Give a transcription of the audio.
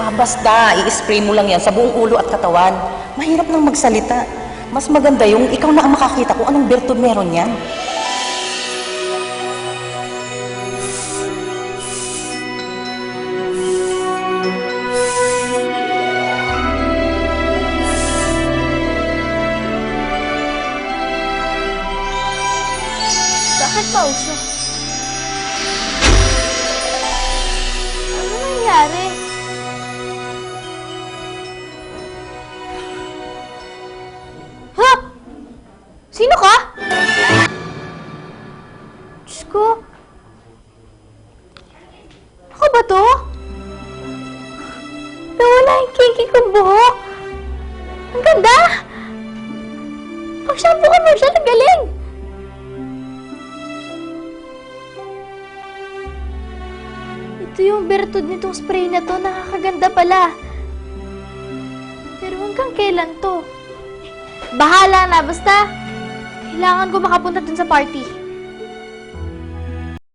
Ah, basta, i-spray mo lang yan sa buong ulo at katawan. Mahirap nang magsalita. Mas maganda yung ikaw na ang makakita kung anong bertud meron yan. Bakit pauso? Sino ka? Diyos ko. Ako ba to? Nawala yung kinky kong buhok. Ang ganda! Pag shampoo commercial, ang galing! Ito yung bertud nitong spray na to. Nakakaganda pala. Pero hanggang kailan to? Bahala na. Basta, kailangan ko makapunta dun sa party.